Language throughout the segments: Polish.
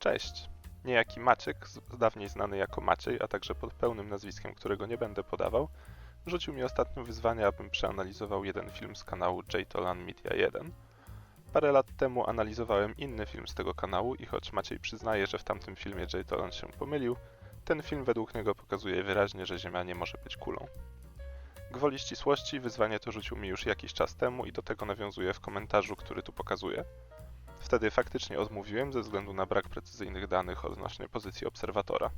Cześć. Niejaki Maciek, dawniej znany jako Maciej, a także pod pełnym nazwiskiem, którego nie będę podawał, rzucił mi ostatnio wyzwanie, abym przeanalizował jeden film z kanału JTolan Media 1. Parę lat temu analizowałem inny film z tego kanału i choć Maciej przyznaje, że w tamtym filmie JTolan się pomylił, ten film według niego pokazuje wyraźnie, że Ziemia nie może być kulą. Gwoli ścisłości wyzwanie to rzucił mi już jakiś czas temu i do tego nawiązuję w komentarzu, który tu pokazuję. Wtedy faktycznie odmówiłem ze względu na brak precyzyjnych danych odnośnie pozycji obserwatora.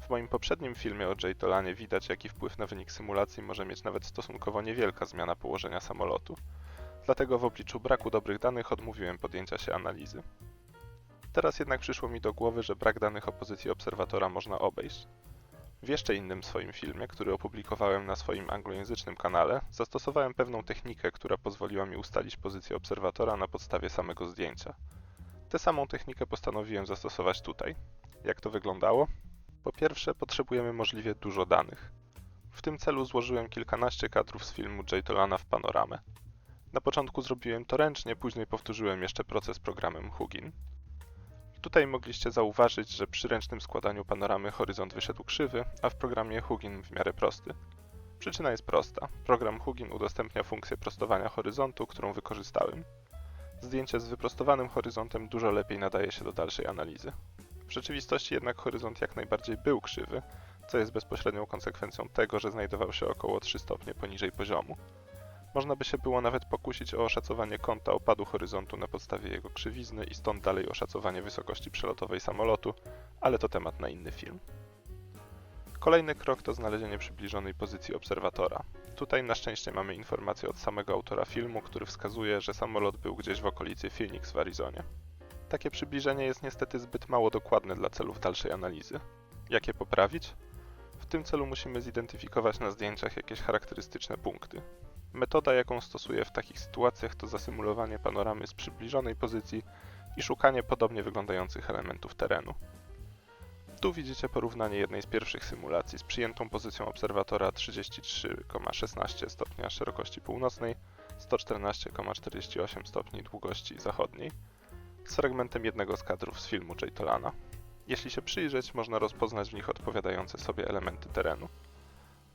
W moim poprzednim filmie o J-Tolanie widać, jaki wpływ na wynik symulacji może mieć nawet stosunkowo niewielka zmiana położenia samolotu. Dlatego w obliczu braku dobrych danych odmówiłem podjęcia się analizy. Teraz jednak przyszło mi do głowy, że brak danych o pozycji obserwatora można obejść. W jeszcze innym swoim filmie, który opublikowałem na swoim anglojęzycznym kanale, zastosowałem pewną technikę, która pozwoliła mi ustalić pozycję obserwatora na podstawie samego zdjęcia. Tę samą technikę postanowiłem zastosować tutaj. Jak to wyglądało? Po pierwsze, potrzebujemy możliwie dużo danych. W tym celu złożyłem kilkanaście kadrów z filmu J-Tolana w panoramę. Na początku zrobiłem to ręcznie, później powtórzyłem jeszcze proces programem Hugin. Tutaj mogliście zauważyć, że przy ręcznym składaniu panoramy horyzont wyszedł krzywy, a w programie Hugin w miarę prosty. Przyczyna jest prosta. Program Hugin udostępnia funkcję prostowania horyzontu, którą wykorzystałem. Zdjęcie z wyprostowanym horyzontem dużo lepiej nadaje się do dalszej analizy. W rzeczywistości jednak horyzont jak najbardziej był krzywy, co jest bezpośrednią konsekwencją tego, że znajdował się około 3 stopnie poniżej poziomu. Można by się było nawet pokusić o oszacowanie kąta opadu horyzontu na podstawie jego krzywizny i stąd dalej oszacowanie wysokości przelotowej samolotu, ale to temat na inny film. Kolejny krok to znalezienie przybliżonej pozycji obserwatora. Tutaj na szczęście mamy informację od samego autora filmu, który wskazuje, że samolot był gdzieś w okolicy Phoenix w Arizonie. Takie przybliżenie jest niestety zbyt mało dokładne dla celów dalszej analizy. Jak je poprawić? W tym celu musimy zidentyfikować na zdjęciach jakieś charakterystyczne punkty. Metoda, jaką stosuję w takich sytuacjach, to zasymulowanie panoramy z przybliżonej pozycji i szukanie podobnie wyglądających elementów terenu. Tu widzicie porównanie jednej z pierwszych symulacji z przyjętą pozycją obserwatora 33,16 stopnia szerokości północnej, 114,48 stopni długości zachodniej, z fragmentem jednego z kadrów z filmu J-Tolana. Jeśli się przyjrzeć, można rozpoznać w nich odpowiadające sobie elementy terenu.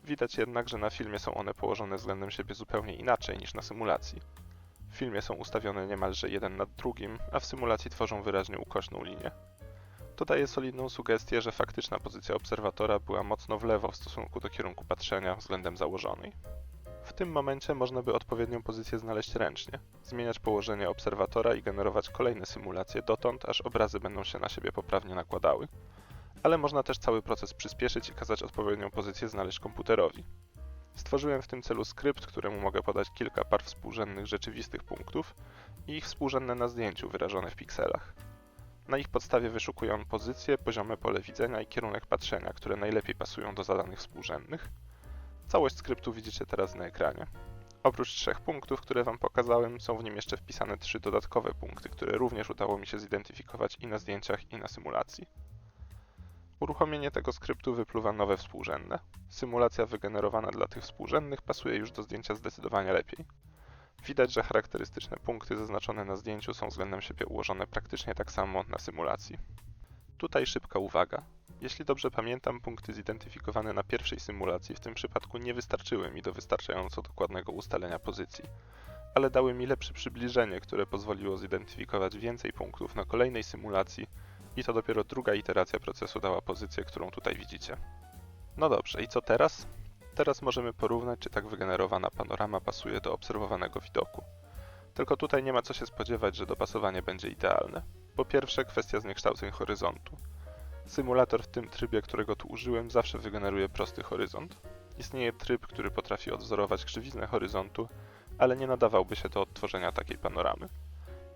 Widać jednak, że na filmie są one położone względem siebie zupełnie inaczej niż na symulacji. W filmie są ustawione niemalże jeden nad drugim, a w symulacji tworzą wyraźnie ukośną linię. To daje solidną sugestię, że faktyczna pozycja obserwatora była mocno w lewo w stosunku do kierunku patrzenia względem założonej. W tym momencie można by odpowiednią pozycję znaleźć ręcznie, zmieniać położenie obserwatora i generować kolejne symulacje dotąd, aż obrazy będą się na siebie poprawnie nakładały. Ale można też cały proces przyspieszyć i kazać odpowiednią pozycję znaleźć komputerowi. Stworzyłem w tym celu skrypt, któremu mogę podać kilka par współrzędnych rzeczywistych punktów i ich współrzędne na zdjęciu wyrażone w pikselach. Na ich podstawie wyszukuję pozycję, poziome pole widzenia i kierunek patrzenia, które najlepiej pasują do zadanych współrzędnych. Całość skryptu widzicie teraz na ekranie. Oprócz trzech punktów, które Wam pokazałem, są w nim jeszcze wpisane trzy dodatkowe punkty, które również udało mi się zidentyfikować i na zdjęciach, i na symulacji. Uruchomienie tego skryptu wypluwa nowe współrzędne. Symulacja wygenerowana dla tych współrzędnych pasuje już do zdjęcia zdecydowanie lepiej. Widać, że charakterystyczne punkty zaznaczone na zdjęciu są względem siebie ułożone praktycznie tak samo na symulacji. Tutaj szybka uwaga. Jeśli dobrze pamiętam, punkty zidentyfikowane na pierwszej symulacji w tym przypadku nie wystarczyły mi do wystarczająco dokładnego ustalenia pozycji, ale dały mi lepsze przybliżenie, które pozwoliło zidentyfikować więcej punktów na kolejnej symulacji i to dopiero druga iteracja procesu dała pozycję, którą tutaj widzicie. No dobrze, i co teraz? Teraz możemy porównać, czy tak wygenerowana panorama pasuje do obserwowanego widoku. Tylko tutaj nie ma co się spodziewać, że dopasowanie będzie idealne. Po pierwsze, kwestia zniekształceń horyzontu. Symulator w tym trybie, którego tu użyłem, zawsze wygeneruje prosty horyzont. Istnieje tryb, który potrafi odwzorować krzywiznę horyzontu, ale nie nadawałby się do odtworzenia takiej panoramy.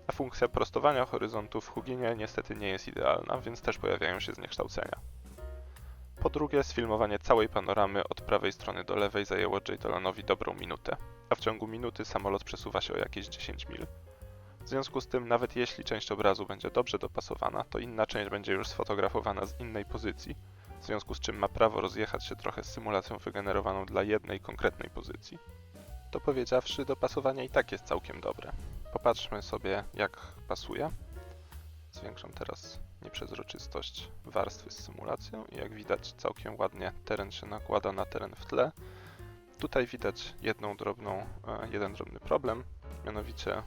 A funkcja prostowania horyzontu w Huginie niestety nie jest idealna, więc też pojawiają się zniekształcenia. Po drugie, sfilmowanie całej panoramy od prawej strony do lewej zajęło J-Tolanowi dobrą minutę, a w ciągu minuty samolot przesuwa się o jakieś 10 mil. W związku z tym, nawet jeśli część obrazu będzie dobrze dopasowana, to inna część będzie już sfotografowana z innej pozycji, w związku z czym ma prawo rozjechać się trochę z symulacją wygenerowaną dla jednej konkretnej pozycji. To powiedziawszy, dopasowanie i tak jest całkiem dobre. Popatrzmy sobie, jak pasuje. Zwiększam teraz nieprzezroczystość warstwy z symulacją i jak widać całkiem ładnie teren się nakłada na teren w tle. Tutaj widać jedną drobną, e, jeden drobny problem, mianowicie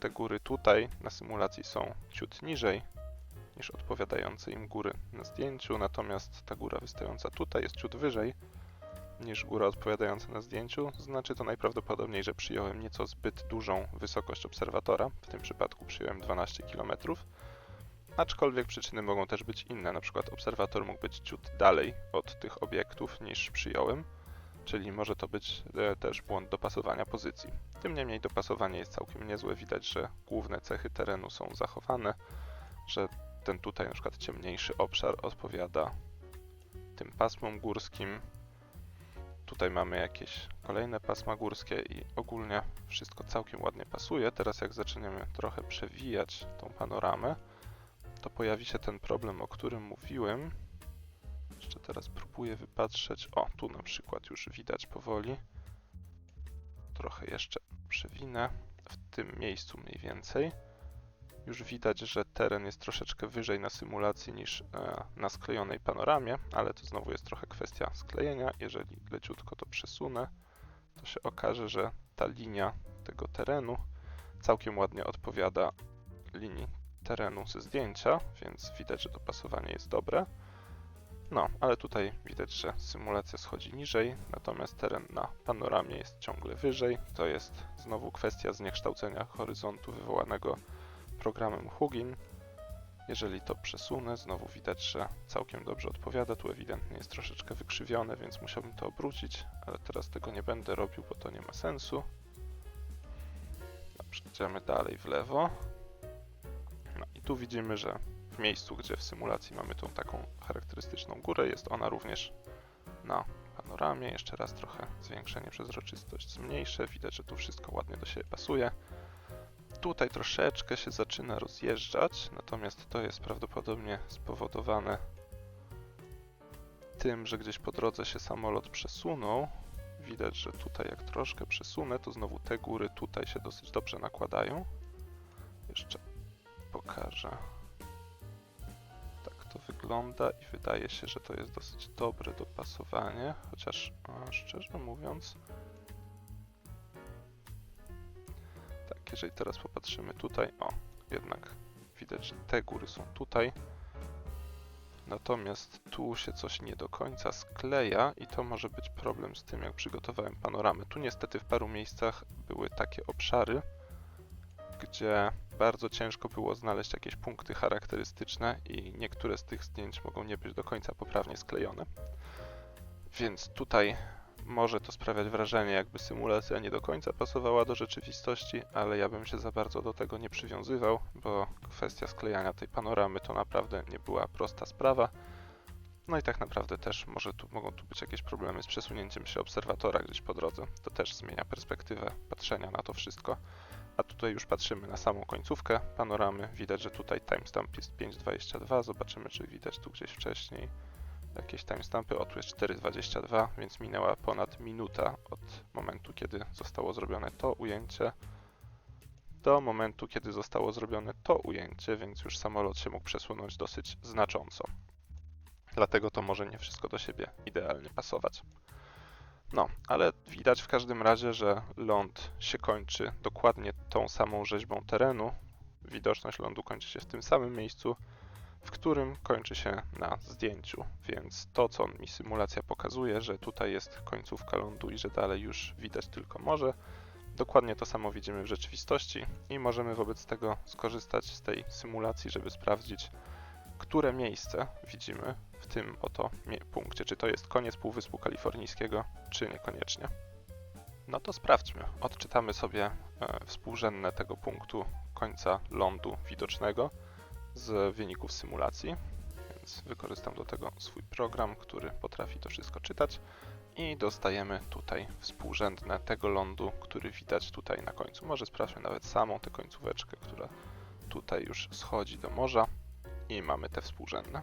te góry tutaj na symulacji są ciut niżej niż odpowiadające im góry na zdjęciu, natomiast ta góra wystająca tutaj jest ciut wyżej niż góra odpowiadająca na zdjęciu. Znaczy to najprawdopodobniej, że przyjąłem nieco zbyt dużą wysokość obserwatora, w tym przypadku przyjąłem 12 km. Aczkolwiek przyczyny mogą też być inne, na przykład obserwator mógł być ciut dalej od tych obiektów niż przyjąłem, czyli może to być e, też błąd dopasowania pozycji. Tym niemniej dopasowanie jest całkiem niezłe, widać, że główne cechy terenu są zachowane, że ten tutaj na przykład ciemniejszy obszar odpowiada tym pasmom górskim. Tutaj mamy jakieś kolejne pasma górskie i ogólnie wszystko całkiem ładnie pasuje. Teraz jak zaczniemy trochę przewijać tą panoramę, to pojawi się ten problem, o którym mówiłem. Jeszcze teraz próbuję wypatrzeć. O, tu na przykład już widać powoli. Trochę jeszcze przewinę w tym miejscu mniej więcej. Już widać, że teren jest troszeczkę wyżej na symulacji niż e, na sklejonej panoramie, ale to znowu jest trochę kwestia sklejenia. Jeżeli leciutko to przesunę, to się okaże, że ta linia tego terenu całkiem ładnie odpowiada linii terenu ze zdjęcia, więc widać, że dopasowanie jest dobre. No, ale tutaj widać, że symulacja schodzi niżej, natomiast teren na panoramie jest ciągle wyżej. To jest znowu kwestia zniekształcenia horyzontu wywołanego programem Hugin. Jeżeli to przesunę, znowu widać, że całkiem dobrze odpowiada. Tu ewidentnie jest troszeczkę wykrzywione, więc musiałbym to obrócić, ale teraz tego nie będę robił, bo to nie ma sensu. Dobrze, idziemy dalej w lewo. No i tu widzimy, że w miejscu, gdzie w symulacji mamy tą taką charakterystyczną górę, jest ona również na panoramie. Jeszcze raz trochę zwiększenie przezroczystość zmniejszę. Widać, że tu wszystko ładnie do siebie pasuje. Tutaj troszeczkę się zaczyna rozjeżdżać, natomiast to jest prawdopodobnie spowodowane tym, że gdzieś po drodze się samolot przesunął. Widać, że tutaj jak troszkę przesunę, to znowu te góry tutaj się dosyć dobrze nakładają. Jeszcze pokażę. Tak to wygląda i wydaje się, że to jest dosyć dobre dopasowanie, chociaż a, szczerze mówiąc, jeżeli teraz popatrzymy tutaj, o, jednak widać, że te góry są tutaj, natomiast tu się coś nie do końca skleja i to może być problem z tym, jak przygotowałem panoramę. Tu niestety w paru miejscach były takie obszary, gdzie bardzo ciężko było znaleźć jakieś punkty charakterystyczne i niektóre z tych zdjęć mogą nie być do końca poprawnie sklejone. Więc tutaj może to sprawiać wrażenie, jakby symulacja nie do końca pasowała do rzeczywistości, ale ja bym się za bardzo do tego nie przywiązywał, bo kwestia sklejania tej panoramy to naprawdę nie była prosta sprawa. No i tak naprawdę też może tu, mogą tu być jakieś problemy z przesunięciem się obserwatora gdzieś po drodze. To też zmienia perspektywę patrzenia na to wszystko. A tutaj już patrzymy na samą końcówkę panoramy. Widać, że tutaj timestamp jest 5.22. Zobaczymy, czy widać tu gdzieś wcześniej jakieś timestampy. O, tu jest 4.22, więc minęła ponad minuta od momentu, kiedy zostało zrobione to ujęcie do momentu, kiedy zostało zrobione to ujęcie, więc już samolot się mógł przesunąć dosyć znacząco. Dlatego to może nie wszystko do siebie idealnie pasować. No, ale widać w każdym razie, że ląd się kończy dokładnie tą samą rzeźbą terenu. Widoczność lądu kończy się w tym samym miejscu, w którym kończy się na zdjęciu. Więc to, co mi symulacja pokazuje, że tutaj jest końcówka lądu i że dalej już widać tylko morze, dokładnie to samo widzimy w rzeczywistości i możemy wobec tego skorzystać z tej symulacji, żeby sprawdzić, które miejsce widzimy w tym oto punkcie. Czy to jest koniec Półwyspu Kalifornijskiego, czy niekoniecznie. No to sprawdźmy. Odczytamy sobie e, współrzędne tego punktu końca lądu widocznego z wyników symulacji, więc wykorzystam do tego swój program, który potrafi to wszystko czytać i dostajemy tutaj współrzędne tego lądu, który widać tutaj na końcu. Może sprawdźmy nawet samą tę końcóweczkę, która tutaj już schodzi do morza i mamy te współrzędne.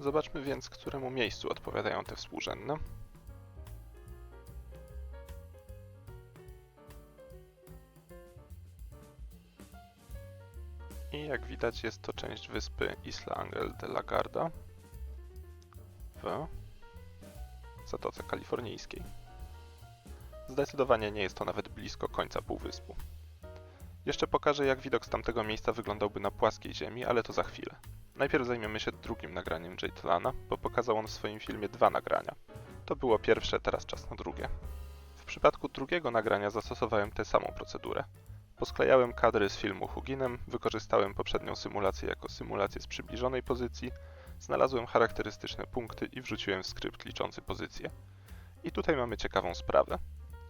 Zobaczmy więc, któremu miejscu odpowiadają te współrzędne. I jak widać jest to część wyspy Isla Angel de la Garda w Zatoce Kalifornijskiej. Zdecydowanie nie jest to nawet blisko końca półwyspu. Jeszcze pokażę, jak widok z tamtego miejsca wyglądałby na płaskiej ziemi, ale to za chwilę. Najpierw zajmiemy się drugim nagraniem Jaytlana, bo pokazał on w swoim filmie dwa nagrania. To było pierwsze, teraz czas na drugie. W przypadku drugiego nagrania zastosowałem tę samą procedurę. Posklejałem kadry z filmu Huginem, wykorzystałem poprzednią symulację jako symulację z przybliżonej pozycji, znalazłem charakterystyczne punkty i wrzuciłem w skrypt liczący pozycje. I tutaj mamy ciekawą sprawę.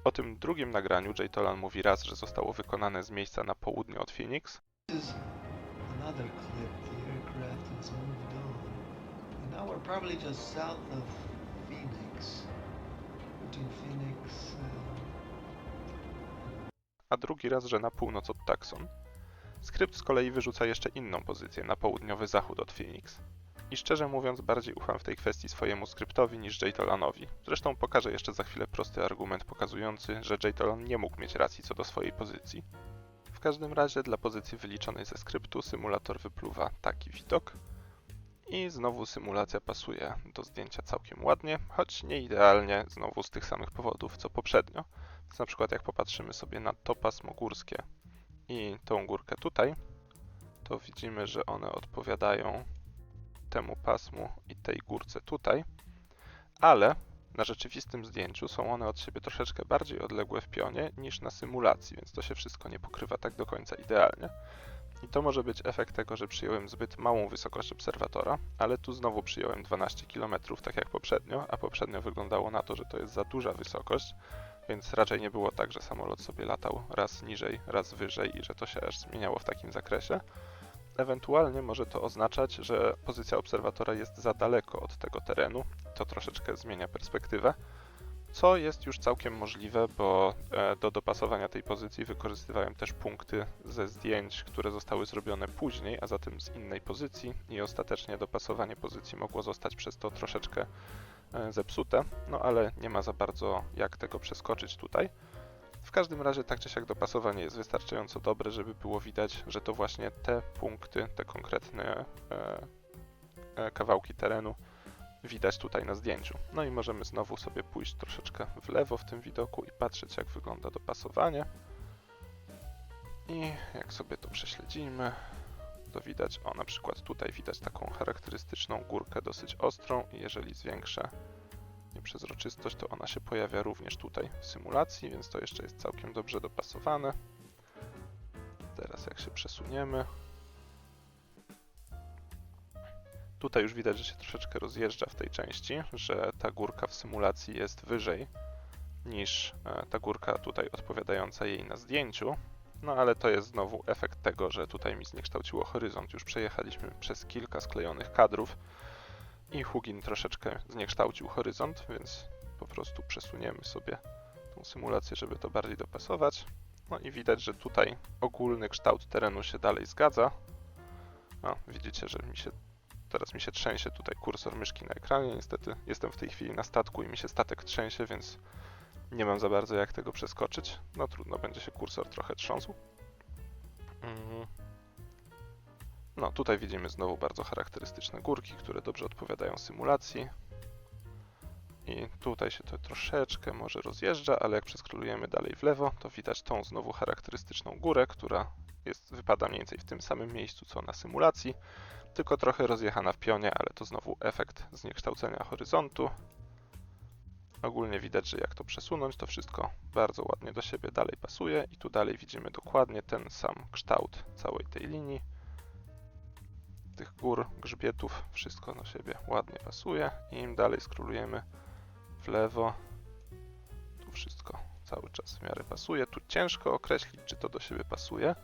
O tym drugim nagraniu Jay Tolan mówi raz, że zostało wykonane z miejsca na południe od Phoenix, Phoenix. Phoenix. A drugi raz, że na północ od Tucson. Skrypt z kolei wyrzuca jeszcze inną pozycję, na południowy zachód od Phoenix. I szczerze mówiąc, bardziej ufam w tej kwestii swojemu skryptowi niż Jay Tolanowi. Zresztą pokażę jeszcze za chwilę prosty argument pokazujący, że Jay Tolan nie mógł mieć racji co do swojej pozycji. W każdym razie dla pozycji wyliczonej ze skryptu symulator wypluwa taki widok. I znowu symulacja pasuje do zdjęcia całkiem ładnie, choć nie idealnie, znowu z tych samych powodów co poprzednio. Więc na przykład jak popatrzymy sobie na to pasmo górskie i tą górkę tutaj, to widzimy, że one odpowiadają temu pasmu i tej górce tutaj, ale na rzeczywistym zdjęciu są one od siebie troszeczkę bardziej odległe w pionie niż na symulacji, więc to się wszystko nie pokrywa tak do końca idealnie. I to może być efekt tego, że przyjąłem zbyt małą wysokość obserwatora, ale tu znowu przyjąłem 12 km, tak jak poprzednio, a poprzednio wyglądało na to, że to jest za duża wysokość, więc raczej nie było tak, że samolot sobie latał raz niżej, raz wyżej i że to się aż zmieniało w takim zakresie. Ewentualnie może to oznaczać, że pozycja obserwatora jest za daleko od tego terenu, to troszeczkę zmienia perspektywę, co jest już całkiem możliwe, bo e, do dopasowania tej pozycji wykorzystywałem też punkty ze zdjęć, które zostały zrobione później, a zatem z innej pozycji i ostatecznie dopasowanie pozycji mogło zostać przez to troszeczkę e, zepsute, no ale nie ma za bardzo jak tego przeskoczyć tutaj. W każdym razie tak czy siak dopasowanie jest wystarczająco dobre, żeby było widać, że to właśnie te punkty, te konkretne e, kawałki terenu widać tutaj na zdjęciu. No i możemy znowu sobie pójść troszeczkę w lewo w tym widoku i patrzeć jak wygląda dopasowanie. I jak sobie to prześledzimy, to widać, o na przykład tutaj widać taką charakterystyczną górkę dosyć ostrą i jeżeli zwiększę nieprzezroczystość, to ona się pojawia również tutaj w symulacji, więc to jeszcze jest całkiem dobrze dopasowane. Teraz jak się przesuniemy, tutaj już widać, że się troszeczkę rozjeżdża w tej części, że ta górka w symulacji jest wyżej niż e, ta górka tutaj odpowiadająca jej na zdjęciu. No ale to jest znowu efekt tego, że tutaj mi zniekształciło horyzont. Już przejechaliśmy przez kilka sklejonych kadrów i Hugin troszeczkę zniekształcił horyzont, więc po prostu przesuniemy sobie tą symulację, żeby to bardziej dopasować. No i widać, że tutaj ogólny kształt terenu się dalej zgadza. No, widzicie, że mi się teraz mi się trzęsie tutaj kursor myszki na ekranie. Niestety jestem w tej chwili na statku i mi się statek trzęsie, więc nie mam za bardzo jak tego przeskoczyć. No trudno, będzie się kursor trochę trząsł. Mhm. No, tutaj widzimy znowu bardzo charakterystyczne górki, które dobrze odpowiadają symulacji. I tutaj się to troszeczkę może rozjeżdża, ale jak przeskrolujemy dalej w lewo, to widać tą znowu charakterystyczną górę, która jest, wypada mniej więcej w tym samym miejscu co na symulacji, tylko trochę rozjechana w pionie, ale to znowu efekt zniekształcenia horyzontu. Ogólnie widać, że jak to przesunąć, to wszystko bardzo ładnie do siebie dalej pasuje i tu dalej widzimy dokładnie ten sam kształt całej tej linii tych gór, grzbietów, wszystko do siebie ładnie pasuje i im dalej skrólujemy w lewo, tu wszystko cały czas w miarę pasuje. Tu ciężko określić, czy to do siebie pasuje,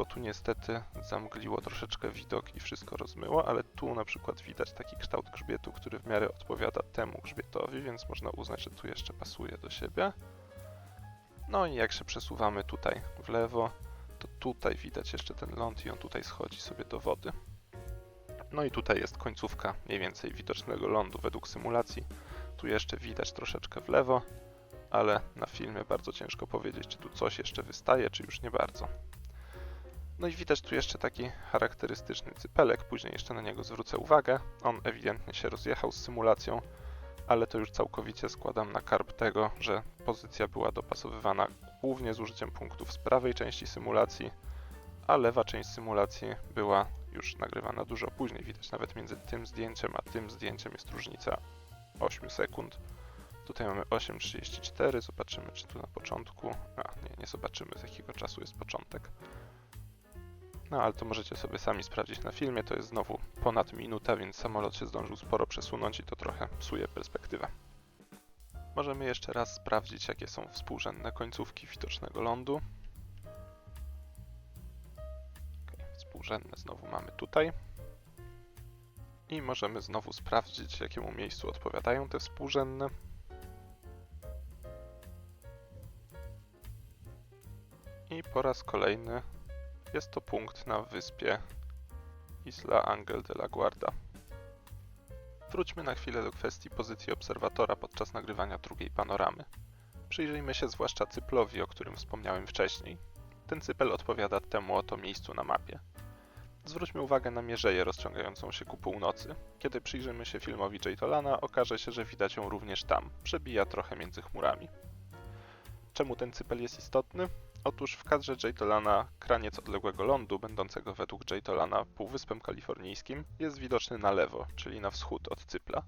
bo tu niestety zamgliło troszeczkę widok i wszystko rozmyło, ale tu na przykład widać taki kształt grzbietu, który w miarę odpowiada temu grzbietowi, więc można uznać, że tu jeszcze pasuje do siebie. No i jak się przesuwamy tutaj w lewo, to tutaj widać jeszcze ten ląd i on tutaj schodzi sobie do wody. No i tutaj jest końcówka mniej więcej widocznego lądu według symulacji. Tu jeszcze widać troszeczkę w lewo, ale na filmie bardzo ciężko powiedzieć, czy tu coś jeszcze wystaje, czy już nie bardzo. No i widać tu jeszcze taki charakterystyczny cypelek, później jeszcze na niego zwrócę uwagę. On ewidentnie się rozjechał z symulacją, ale to już całkowicie składam na karb tego, że pozycja była dopasowywana głównie z użyciem punktów z prawej części symulacji, a lewa część symulacji była już nagrywana dużo później. Widać nawet między tym zdjęciem a tym zdjęciem jest różnica 8 sekund. Tutaj mamy 8.34, zobaczymy czy tu na początku. A, nie, nie zobaczymy z jakiego czasu jest początek. No ale to możecie sobie sami sprawdzić na filmie, to jest znowu ponad minuta, więc samolot się zdążył sporo przesunąć i to trochę psuje perspektywę. Możemy jeszcze raz sprawdzić, jakie są współrzędne końcówki widocznego lądu. Okay, współrzędne znowu mamy tutaj. I możemy znowu sprawdzić, jakiemu miejscu odpowiadają te współrzędne. I po raz kolejny jest to punkt na wyspie Isla Angel de la Guarda. Wróćmy na chwilę do kwestii pozycji obserwatora podczas nagrywania drugiej panoramy. Przyjrzyjmy się zwłaszcza cyplowi, o którym wspomniałem wcześniej. Ten cypel odpowiada temu oto miejscu na mapie. Zwróćmy uwagę na mierzeję rozciągającą się ku północy. Kiedy przyjrzymy się filmowi Jaytolana, okaże się, że widać ją również tam. Przebija trochę między chmurami. Czemu ten cypel jest istotny? Otóż w kadrze Jaytolana kraniec odległego lądu, będącego według Jaytolana półwyspem kalifornijskim, jest widoczny na lewo, czyli na wschód od cypla.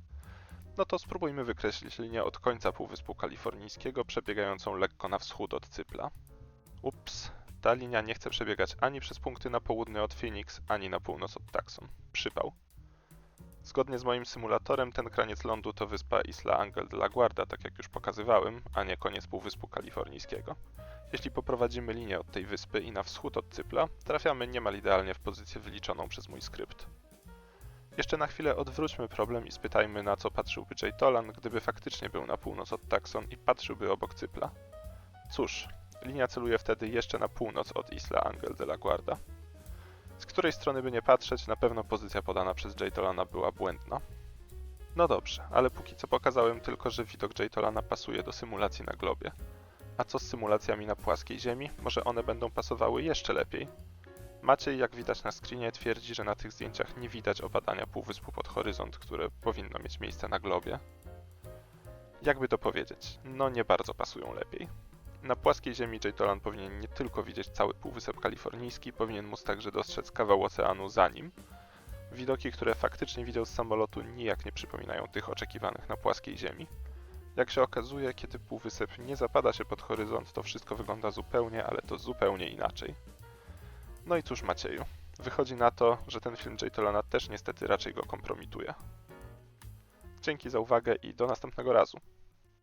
No to spróbujmy wykreślić linię od końca półwyspu kalifornijskiego, przebiegającą lekko na wschód od cypla. Ups, ta linia nie chce przebiegać ani przez punkty na południe od Phoenix, ani na północ od Tucson. Przypał. Zgodnie z moim symulatorem, ten kraniec lądu to wyspa Isla Angel de la Guarda, tak jak już pokazywałem, a nie koniec półwyspu kalifornijskiego. Jeśli poprowadzimy linię od tej wyspy i na wschód od Cypla, trafiamy niemal idealnie w pozycję wyliczoną przez mój skrypt. Jeszcze na chwilę odwróćmy problem i spytajmy, na co patrzyłby Jay Tolan, gdyby faktycznie był na północ od Tucson i patrzyłby obok Cypla. Cóż, linia celuje wtedy jeszcze na północ od Isla Angel de la Guarda. Z której strony by nie patrzeć, na pewno pozycja podana przez Jay Tolana była błędna. No dobrze, ale póki co pokazałem tylko, że widok Jay Tolana pasuje do symulacji na globie. A co z symulacjami na płaskiej Ziemi? Może one będą pasowały jeszcze lepiej? Maciej, jak widać na screenie, twierdzi, że na tych zdjęciach nie widać opadania półwyspu pod horyzont, które powinno mieć miejsce na globie. Jakby to powiedzieć? No nie bardzo pasują lepiej. Na płaskiej Ziemi J. Tolan powinien nie tylko widzieć cały półwysep kalifornijski, powinien móc także dostrzec kawał oceanu za nim. Widoki, które faktycznie widział z samolotu, nijak nie przypominają tych oczekiwanych na płaskiej Ziemi. Jak się okazuje, kiedy półwysep nie zapada się pod horyzont, to wszystko wygląda zupełnie, ale to zupełnie inaczej. No i cóż Macieju, wychodzi na to, że ten film Jaytolana też niestety raczej go kompromituje. Dzięki za uwagę i do następnego razu.